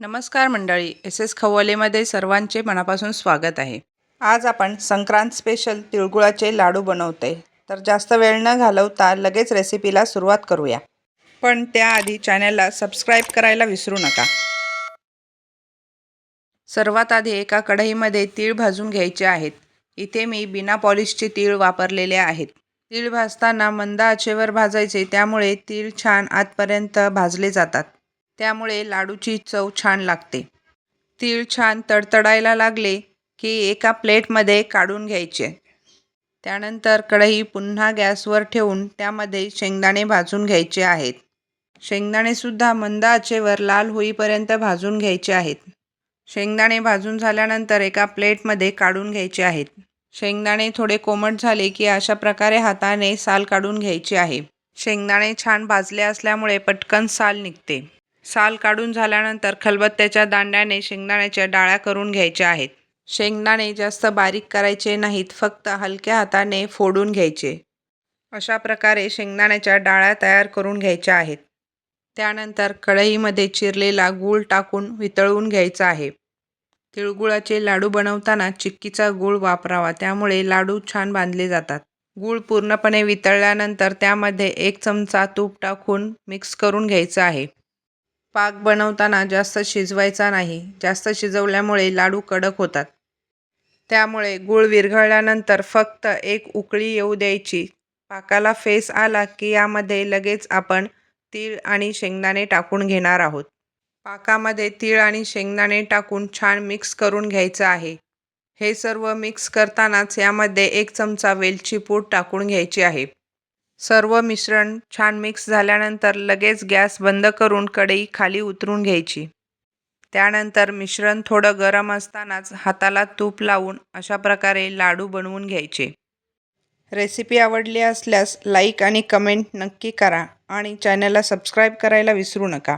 नमस्कार मंडळी S S खवलेमध्ये सर्वांचे मनापासून स्वागत आहे. आज आपण संक्रांत स्पेशल तिळगुळाचे लाडू बनवते. तर जास्त वेळ न घालवता लगेच रेसिपीला सुरुवात करूया. पण त्याआधी चॅनलला सबस्क्राईब करायला विसरू नका. सर्वात आधी एका कढईमध्ये तीळ भाजून घ्यायचे आहेत. इथे मी बिना पॉलिशचे तीळ वापरलेले आहेत. तीळ भाजताना मंद आचेवर भाजायचे त्यामुळे तीळ छान आतपर्यंत भाजले जातात. त्यामुळे लाडूची चव छान लागते. तीळ छान तडतडायला लागले की एका प्लेटमध्ये काढून घ्यायचे. त्यानंतर कढई पुन्हा गॅसवर ठेवून त्यामध्ये शेंगदाणे भाजून घ्यायचे आहेत. शेंगदाणेसुद्धा मंद आचेवर लाल होईपर्यंत भाजून घ्यायचे आहेत. शेंगदाणे भाजून झाल्यानंतर एका प्लेटमध्ये काढून घ्यायचे आहेत. शेंगदाणे थोडे कोमट झाले की अशा प्रकारे हाताने साल काढून घ्यायची आहे. शेंगदाणे छान भाजले असल्यामुळे पटकन साल निघते. साल काढून झाल्यानंतर खलबत्त्याच्या दांड्याने शेंगदाण्याच्या डाळ्या करून घ्यायच्या आहेत. शेंगदाणे जास्त बारीक करायचे नाहीत फक्त हलक्या हाताने फोडून घ्यायचे. अशा प्रकारे शेंगदाण्याच्या डाळ्या तयार करून घ्यायच्या आहेत. त्यानंतर कढईमध्ये चिरलेला गूळ टाकून वितळवून घ्यायचा आहे. तिळगुळाचे लाडू बनवताना चिक्कीचा गूळ वापरावा त्यामुळे लाडू छान बांधले जातात. गूळ पूर्णपणे वितळल्यानंतर त्यामध्ये एक चमचा तूप टाकून मिक्स करून घ्यायचं आहे. पाक बनवताना जास्त शिजवायचा नाही. जास्त शिजवल्यामुळे लाडू कडक होतात. त्यामुळे गूळ विरघळल्यानंतर फक्त एक उकळी येऊ द्यायची. पाकाला फेस आला की यामध्ये लगेच आपण तीळ आणि शेंगदाणे टाकून घेणार आहोत. पाकामध्ये तीळ आणि शेंगदाणे टाकून छान मिक्स करून घ्यायचं आहे. हे सर्व मिक्स करतानाच यामध्ये एक चमचा वेलची पूड टाकून घ्यायची आहे. सर्व मिश्रण छान मिक्स झाल्यानंतर लगेच गॅस बंद करून कढई खाली उतरून घ्यायची. त्यानंतर मिश्रण थोडं गरम असतानाच हाताला तूप लावून अशा प्रकारे लाडू बनवून घ्यायचे. रेसिपी आवडली असल्यास लाईक आणि कमेंट नक्की करा आणि चॅनलला सबस्क्राईब करायला विसरू नका.